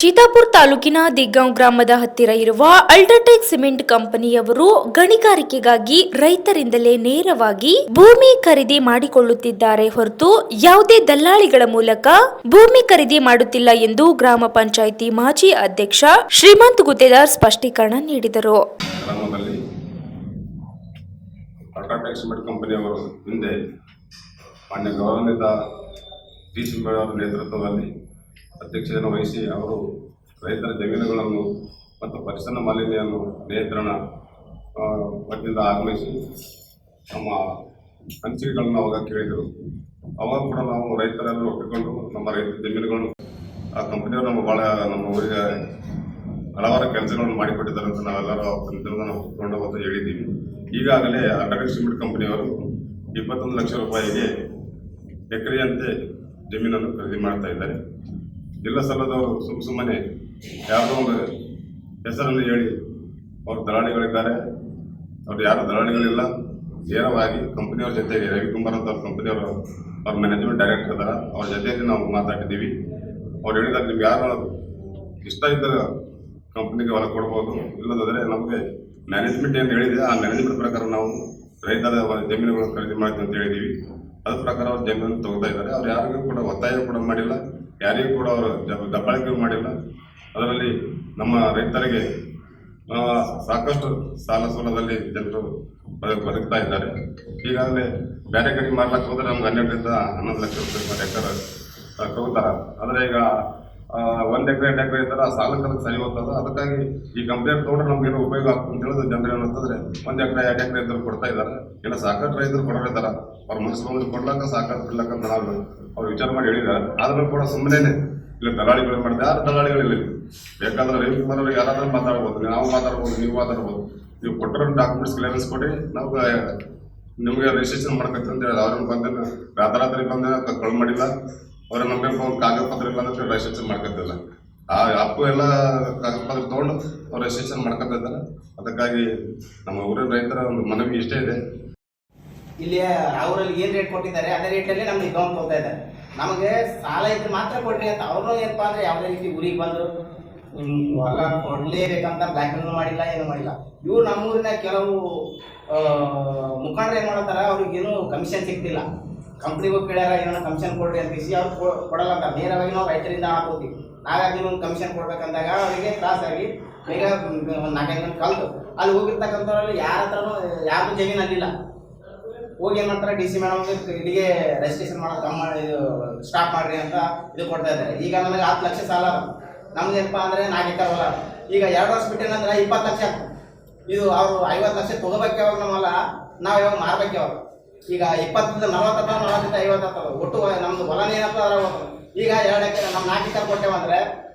ಚಿತ್ತಾಪುರ ತಾಲೂಕಿನ ದಿಗ್ಗಾಂವ್ ಗ್ರಾಮದ ಹತ್ತಿರ ಇರುವ ಅಲ್ಟ್ರಾಟೆಕ್ ಸಿಮೆಂಟ್ ಕಂಪನಿಯವರು ಗಣಿಗಾರಿಕೆಗಾಗಿ ರೈತರಿಂದಲೇ ನೇರವಾಗಿ ಭೂಮಿ ಖರೀದಿ ಮಾಡಿಕೊಳ್ಳುತ್ತಿದ್ದಾರೆ ಹೊರತು ಯಾವುದೇ ದಲ್ಲಾಳಿಗಳ ಮೂಲಕ ಭೂಮಿ ಖರೀದಿ ಮಾಡುತ್ತಿಲ್ಲ ಎಂದು ಗ್ರಾಮ ಪಂಚಾಯಿತಿ ಮಾಜಿ ಅಧ್ಯಕ್ಷ ಶ್ರೀಮಂತ್ ಗುತ್ತೇದಾರ್ ಸ್ಪಷ್ಟೀಕರಣ ನೀಡಿದರು. ನೇತೃತ್ವದಲ್ಲಿ ಅಧ್ಯಕ್ಷತೆಯನ್ನು ವಹಿಸಿ ಅವರು ರೈತರ ಜಮೀನುಗಳನ್ನು ಮತ್ತು ಪರಿಸರ ಮಾಲಿನ್ಯವನ್ನು ನಿಯಂತ್ರಣ ವತಿಯಿಂದ ಆಗಮಿಸಿ ನಮ್ಮ ಹಂಚಿಕೆಗಳನ್ನು ಅವಾಗ ಕೇಳಿದರು. ಅವಾಗ ಕೂಡ ನಾವು ರೈತರೆಲ್ಲ ಒಪ್ಪಿಕೊಂಡು ನಮ್ಮ ರೈತ ಜಮೀನುಗಳನ್ನು, ಆ ಕಂಪನಿಯವರು ನಮ್ಮ ಭಾಳ ನಮ್ಮ ಊರಿಗೆ ಹಲವಾರು ಕೆಲಸಗಳನ್ನು ಮಾಡಿಕೊಟ್ಟಿದ್ದಾರೆ ಅಂತ ನಾವೆಲ್ಲರೂ ನಾವು ಒಪ್ಪಿಕೊಂಡು ಅವತ್ತು ಹೇಳಿದ್ದೀವಿ. ಈಗಾಗಲೇ ಅಟಕ್ ಸಿಮೆಂಟ್ ಕಂಪನಿಯವರು ಇಪ್ಪತ್ತೊಂದು ಲಕ್ಷ ರೂಪಾಯಿಗೆ ಎಕರೆಯಂತೆ ಜಮೀನನ್ನು ಖರೀದಿ ಮಾಡ್ತಾ ಇದ್ದಾರೆ. ಇಲ್ಲ ಸಲ್ಲದವರು ಸುಮ್ಮ ಸುಮ್ಮನೆ ಯಾವುದೋ ಒಂದು ಹೆಸರನ್ನು ಹೇಳಿ ಅವರು ದಲಾಳಿಗಳಿದ್ದಾರೆ. ಅವ್ರು ಯಾರು ದಲಾಳಿಗಳಿಲ್ಲ. ನೇರವಾಗಿ ಕಂಪ್ನಿಯವ್ರ ಜೊತೆಗೆ ರವಿಕುಮಾರ್ ಅಂತ ಅವ್ರ ಕಂಪನಿಯವರು, ಅವ್ರ ಮ್ಯಾನೇಜ್ಮೆಂಟ್ ಡೈರೆಕ್ಟರ್ ಇದ್ದಾರೆ ಅವ್ರ ಜೊತೆಯಲ್ಲಿ ನಾವು ಮಾತಾಡಿದ್ದೀವಿ. ಅವ್ರು ಹೇಳಿದಾಗ ನಿಮ್ಗೆ ಯಾರು ಇಷ್ಟ ಇದ್ದರೆ ಕಂಪ್ನಿಗೆ ಹೊಲ ಕೊಡ್ಬೋದು. ಇಲ್ಲದಾದರೆ ನಮಗೆ ಮ್ಯಾನೇಜ್ಮೆಂಟ್ ಏನು ಹೇಳಿದೆ, ಆ ಮ್ಯಾನೇಜ್ಮೆಂಟ್ ಪ್ರಕಾರ ನಾವು ರೈತರ ಜಮೀನುಗಳನ್ನು ಖರೀದಿ ಮಾಡ್ತೀವಿ ಅಂತ ಹೇಳಿದ್ದೀವಿ. ಅದ್ರ ಪ್ರಕಾರ ಅವ್ರು ಜಮೀನು ತಗೋತಾ ಇದ್ದಾರೆ. ಅವ್ರು ಯಾರಿಗೂ ಕೂಡ ಒತ್ತಾಯ ಕೂಡ ಮಾಡಿಲ್ಲ. ಯಾರಿಗೂ ಕೂಡ ಅವರು ದಬ್ಬಾಳಿಕೆ ಮಾಡಿಲ್ಲ. ಅದರಲ್ಲಿ ನಮ್ಮ ರೈತರಿಗೆ ಸಾಕಷ್ಟು ಸಾಲ ಸೂಲದಲ್ಲಿ ಜನರು ಬದು- ಬದುಕ್ತಾ ಇದ್ದಾರೆ. ಈಗಾಗಲೇ ಬೇರೆ ಕಡೆ ಮಾರ್ಲಕ್ಕೆ ಹೋದ್ರೆ ನಮ್ಗೆ ಹನ್ನೆರಡರಿಂದ ಹನ್ನೊಂದು ಲಕ್ಷ ರೂಪಾಯಿ ಎಕರೆ ತಗೋತಾರ. ಆದರೆ ಈಗ ಒಂದ್ ಎಕರೆ, ಎರಡು ಎಕರೆ ಇದ್ದಾರೆ ಆ ಸಾಲಕ್ಕೆ ಅದಕ್ಕೆ ಸರಿ ಹೋಗ್ತದೆ? ಅದಕ್ಕಾಗಿ ಈ ಕಂಪ್ಲೇಂಟ್ ತೊಗೊಂಡ್ರೆ ನಮ್ಗೆ ಏನೋ ಉಪಯೋಗ ಆಗ್ತದೆ ಅಂತ ಹೇಳಿದ್ರೆ ಜನರು ಏನಂತಂದ್ರೆ ಒಂದು ಎಕರೆ, ಎರಡು ಎಕರೆ ಇದ್ರು ಕೊಡ್ತಾ ಇದ್ದಾರೆ. ಇಲ್ಲ, ಸಾಕಷ್ಟು ರೈತರು ಕೊಡೋರು ಇದ್ದಾರೆ. ಅವ್ರ ಮನಸ್ಸು ಬಂದ್ರೆ ಕೊಡ್ಲಕ್ಕ ಸಾಕಷ್ಟು ಬಿಡ್ಲಕ್ಕ ಅಂತ ನಾವು ಅವ್ರು ವಿಚಾರ ಮಾಡಿ ಹೇಳಿದ್ದಾರೆ. ಆದ್ರೂ ಕೂಡ ಸುಮ್ಮನೆ ಇಲ್ಲ ದಲಾಳಿಗಳು ಮಾಡಿದೆ ಯಾರು ದಲಾಳಿಗಳಿಲ್ಲ. ಬೇಕಾದ್ರೆ ರೈತ ಬರೋರು ಯಾರಾದ್ರೂ ಮಾತಾಡ್ಬೋದು. ನಾವು ಮಾತಾಡ್ಬೋದು, ನೀವು ಮಾತಾಡ್ಬೋದು. ನೀವು ಕೊಟ್ಟಿರೋ ಡಾಕ್ಯುಮೆಂಟ್ಸ್ ಕ್ಲಿಯರೆನ್ಸ್ ಕೊಡಿ. ನಾವು ನಿಮಗೆ ರಿಜಿಸ್ಟ್ರೇಷನ್ ಹೇಳಿ ಅವ್ರನ್ನ ಬಂದ ರಾತ್ರಾತ್ರಿ ಬಂದ ಕಳ್ ಮಾಡಿಲ್ಲ ಅವ್ರ ನಮಗೆ ಅವ್ರ ಕಾಗದ ಪತ್ರ ಇಲ್ಲ ಅಂದ್ರೆ ರಿಜಿಸ್ಟ್ರೇಷನ್ ಮಾಡ್ಕೊತಿಲ್ಲ. ಆ ಅಪ್ಪು ಎಲ್ಲ ಕಾಗದ ಪತ್ರ ತೊಗೊಂಡು ಅವ್ರು ರಿಜಿಸ್ಟ್ರೇಷನ್ ಮಾಡ್ಕೊತಿದ್ದಾರೆ. ಅದಕ್ಕಾಗಿ ನಮ್ಮ ಊರಿನ ರೈತರ ಒಂದು ಮನವಿ ಇಷ್ಟೇ ಇದೆ. ಇಲ್ಲಿ ಅವರಲ್ಲಿ ಏನ್ ರೇಟ್ ಕೊಟ್ಟಿದ್ದಾರೆ? ಅದೇ ರೇಟಲ್ಲಿ ನಮ್ಗೆ ಅಕೌಂಟ್ ಹೋಗ್ತಾ ಇದ್ದಾರೆ. ನಮಗೆ ಸಾಲ ಇದ್ರೆ ಮಾತ್ರ ಕೊಡ್ರಿ ಅಂತ ಅವ್ರು ಏನಪ್ಪ ಅಂದ್ರೆ ಯಾವುದೇ ರೀತಿ ಊರಿಗೆ ಬಂದ್ರು ಕೊಡ್ಲೇಬೇಕಂತ ಕೊಡ್ಲೇಬೇಕಂತ ಬ್ಲ್ಯಾಕ್ ಮಾಡಿಲ್ಲ, ಏನು ಮಾಡಿಲ್ಲ. ಇವ್ರು ನಮ್ಮೂರಿನ ಕೆಲವು ಮುಖಂಡರು ಏನ್ ಮಾಡತ್ತಾರ? ಅವ್ರಿಗೇನು ಕಮಿಷನ್ ಸಿಗ್ತಿಲ್ಲ. ಕಂಪ್ನಿಗೆ ಕೇಳ್ಯಾರ ಏನೋ ಕಮಿಷನ್ ಕೊಡ್ರಿ ಅಂತ ಕೇಸಿ ಅವ್ರು ಕೊಡಲ್ಲ ಅಂತ ನೇರವಾಗಿ ನಾವು ರೈತರಿಂದ ಹಣ ಹಾಗಾಗಿ ಒಂದು ಕಮಿಷನ್ ಕೊಡ್ಬೇಕಂದಾಗ ಅವರಿಗೆ ತ್ರಾಸಾಗಿ ಬೇಗ ನಾಲ್ಕೈದು ಗಂಟೆ ಕಲ್ತು. ಅಲ್ಲಿ ಹೋಗಿರ್ತಕ್ಕಂಥವ್ರಲ್ಲಿ ಯಾರ ಹತ್ರನೂ ಯಾರು ಜಮೀನು ಅಲ್ಲಿಲ್ಲ. ಹೋಗಿ ಏನು ಮಾಡ್ತಾರೆ ಡಿ ಸಿ ಮೇಡಮ್ ಇಲ್ಲಿಗೆ ರಿಜಿಸ್ಟ್ರೇಷನ್ ಮಾಡೋದು ಕಮ್ಮ ಇದು ಸ್ಟಾಪ್ ಮಾಡ್ರಿ ಅಂತ ಇದು ಕೊಡ್ತಾ ಇದ್ದಾರೆ. ಈಗ ನನಗೆ ಹತ್ತು ಲಕ್ಷ ಸಾಲ. ನಮ್ದು ಏನಪ್ಪಾ ಅಂದ್ರೆ ನಾಲ್ಕು ಈಗ ಎರಡು ವರ್ಷ ಬಿಟ್ಟೇನಂದ್ರೆ ಇಪ್ಪತ್ತು ಲಕ್ಷ ಇದು ಅವರು ಐವತ್ತು ಲಕ್ಷ ತಗೋಬೇಕು ಯಾವಾಗ ನಮ್ಮಲ್ಲ, ನಾವು ಯಾವಾಗ ಮಾರ್ಬೇಕು ಯಾವಾಗ. ಈಗ ಇಪ್ಪತ್ತರಿಂದ ನಲವತ್ತು ಐವತ್ತು ಆಗ್ತಾವ ಒಟ್ಟು ನಮ್ದು ಹೊಲನೇ ಅದ್ರ ಈಗ ಎರಡು ಎಕರೆ ನಮ್ಮ ನಾಲ್ಕು ಎಕರೆ ಕೊಟ್ಟೆವು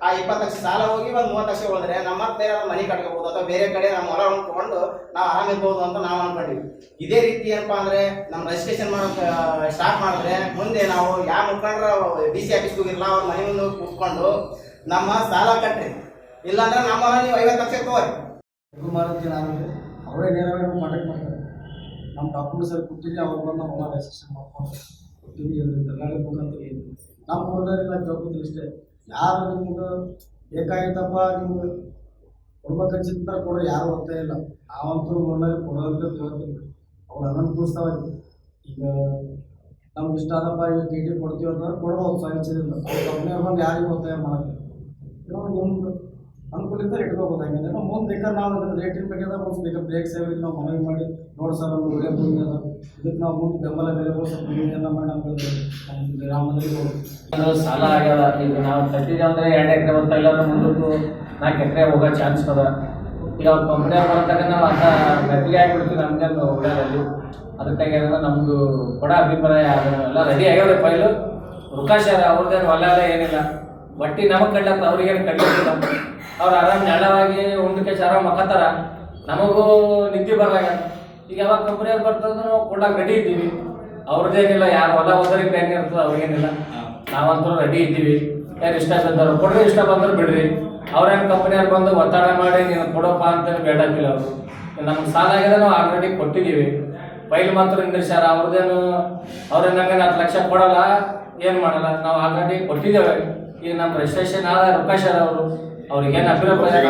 ಆ ಇಪ್ಪತ್ತು ಲಕ್ಷ ಸಾಲ ಹೋಗಿ ಒಂದು ಮೂವತ್ತು ಲಕ್ಷ ಹೋದ್ರೆ ನಮ್ಮ ಮತ್ತೆ ಮನೆ ಕಟ್ಕೋಬಹುದು ಅಥವಾ ಬೇರೆ ಕಡೆ ನಮ್ಮ ಹೊಲ ತಗೊಂಡು ನಾವು ಆರಾಮಿರ್ಬೋದು ಅಂತ ನಾವು ಅನ್ಕೊಂಡಿವಿ. ಇದೇ ರೀತಿ ಏನಪ್ಪಾ ಅಂದ್ರೆ ನಮ್ಮ ರಿಜಿಸ್ಟ್ರೇಷನ್ ಮಾಡೋಕೆ ಸ್ಟಾರ್ಟ್ ಮಾಡಿದ್ರೆ ಮುಂದೆ ನಾವು ಯಾವ ಮುಖಂಡರ ಡಿ ಸಿ ಆಫೀಸ್ಗೆ ಹೋಗಿರಲ್ಲ ಅವ್ರ ಮನೆ ಮುಂದೆ ಕೂತ್ಕೊಂಡು ನಮ್ಮ ಸಾಲ ಕಟ್ಟ್ರಿ ಇಲ್ಲಾಂದ್ರೆ ನಮ್ಮ ನೀವು ಐವತ್ತು ಲಕ್ಷ ತಗೋರಿ. ಕುಮಾರ್ ನಾನು ಅವರೇ ನೇರವಾಗಿ ಕಾಂಟ್ಯಾಕ್ಟ್ ನಮ್ಮ ಡಾಕ್ಯುಮೆಂಟ್ಸ್ ಅಲ್ಲಿ ಕೊಟ್ಟಿದ್ದೆ, ಅವ್ರು ಬಂದು ಹೊಲ ರಿಜಿಸ್ಟ್ರೇಷನ್ ಮಾಡ್ಕೊಂಡು ಕೊಟ್ಟಿದ್ವಿ ದಲ್ಲಾಳಿ ಮುಖಾಂತರ ಏನು ನಮ್ಮ ನಾವು ಕೇಳ್ಕೊತೀನಿ ಇಷ್ಟೇ ಯಾರು ನಿಮ್ಗೆ ಬೇಕಾಗಿತ್ತಪ್ಪ, ನಿಮ್ಗೆ ಕೊಡ್ಬೇಕು ಚಿಂತ ಕೊಡ್ರಿ, ಯಾರು ಒತ್ತೇ ಇಲ್ಲ. ನಾವಂತೂ ಓನರ್ ಕೊಡೋದಂತ ಹೇಳ್ತೀನಿ ಅವ್ರು ಅನಂತಸ್ತಾವ ಈಗ ನಮ್ಗೆ ಇಷ್ಟ ಆದಪ್ಪ, ಈಗ ಟಿ ಟಿ ಕೊಡ್ತೀವಿ ಅಂತಂದ್ರೆ ಕೊಡ್ಬೋದು ಸಾಯಿಸಿದಿಲ್ಲ ಅವ್ರು ಕಂಪ್ನಿಯವ್ರು ಬಂದು ಯಾರಿಗೂ ಒತ್ತಾಯ ಮಾಡೋದು ನಿಮ್ದು ಅನುಕೂಲಿತ ಇಟ್ಕೋಬೋದು ಹಂಗೆ ನಾವು ಮುಂದೆ ಬೇಕಾದ್ರೆ ನಾವು ಅದರ ರೇಟಿನ ಬಗ್ಗೆ ಮುಂದೆ ಬೇಕಾದ್ರೆ ಬ್ರೇಕ್ ಸೇವೆಯಲ್ಲಿ ನಾವು ಮನವಿ ಮಾಡಿ ನೋಡಿ ಸರ್ ಒಂದು ಒಳ್ಳೆ ಭೂಮಿ ಅದ. ಇದಕ್ಕೆ ನಾವು ಮುಂದೆ ಬೆಂಬಲ ಬೆಲೆಗಳು ಸ್ವಲ್ಪ ಏನೆಲ್ಲ ಮಾಡಿ ನಮ್ಮ ಗ್ರಾಮದಲ್ಲಿ ಸಾಲ ಆಗ್ಯದ. ಈಗ ನಾವು ಕಟ್ಟಿದ್ದೆ ಅಂದರೆ ಎರಡು ಎಕರೆ ಬರ್ತಾ ಇಲ್ಲ ಮುಂದಕ್ಕೂ ನಾಲ್ಕು ಎಕರೆ ಹೋಗೋ ಚಾನ್ಸ್ ಅದ. ಈಗ ಅವ್ರು ಕಂಪ್ನಿ ಮಾಡ್ತಾರೆ ನಾವು ಅಂತ ಗಟ್ಟಿಗೆ ಆಗಿಬಿಡ್ತೀವಿ ನಮ್ಗೆ ಉಳಿಯೋದಲ್ಲಿ ಅದಕ್ಕಾಗಿ ಏನಂದ್ರೆ ನಮ್ದು ಕೊಡ ಅಭಿಪ್ರಾಯ ಎಲ್ಲ ರೆಡಿ ಆಗ್ಯಾವ ಫೈಲು. ಅವ್ರದ್ದೇನು ಹೊಲ ಎಲ್ಲ ಏನಿಲ್ಲ. ಬಟ್ಟಿ ನಮಗೆ ಕಡ್ಲತ್ತ ಅವ್ರಿಗೇನು ಕಡ್ಲಿಲ್ಲ ಅವ್ರು ಆರಾಮ್ ನೆಲವಾಗಿ ಉಂಡಕ್ಕೆ ಆರಾಮ್ ಮಕ್ಕತ್ತಾರ. ನಮಗೂ ನಿದ್ದೆ ಬರಲಾಗ ಈಗ ಯಾವಾಗ ಕಂಪ್ನಿಯವ್ರು ಬರ್ತಂದ್ರೆ ನಾವು ಕೂಡ ರೆಡಿ ಇದ್ದೀವಿ. ಅವ್ರದ್ದೇನಿಲ್ಲ ಯಾರು ಹೊಲ ಹೋದ್ರಿಗೆ ಬ್ಯಾಂಕ್ ಇರ್ತದೆ ಅವ್ರಿಗೇನಿಲ್ಲ. ನಾವಂತೂ ರೆಡಿ ಇದ್ದೀವಿ. ಯಾರು ಇಷ್ಟ ಬಂದವರು ಕೊಡ್ರಿ ಇಷ್ಟ ಬಂದ್ರೆ ಬಿಡ್ರಿ. ಅವ್ರೇನು ಕಂಪ್ನಿಯವ್ರು ಬಂದು ಒತ್ತಡ ಮಾಡಿ ನೀನು ಕೊಡಪ್ಪ ಅಂತ ಬೇಡಾಕಿಲ್ಲ ಅವರು. ನಮ್ಗೆ ಸಾಲ ಆಗಿದೆ ನಾವು ಆಲ್ರೆಡಿ ಕೊಟ್ಟಿದ್ದೀವಿ. ಫೈಲ್ ಮಾತ್ರ ನಿಂದಿರ್ಸ್ಯಾರ ಅವ್ರದ್ದೇನು ಅವ್ರೇನು ಹತ್ತು ಲಕ್ಷ ಕೊಡಲ್ಲ ಏನು ಮಾಡಲ್ಲ. ನಾವು ಆಲ್ರೆಡಿ ಕೊಟ್ಟಿದ್ದೇವೆ. ಈಗ ನಮ್ಮ ರಿಜಿಸ್ಟ್ರೇಷನ್ ಆದ ರೊಕ್ಕ ಶರ್ ಅವರು. ಅವ್ರಿಗೇನು ಅಭಿಪ್ರಾಯ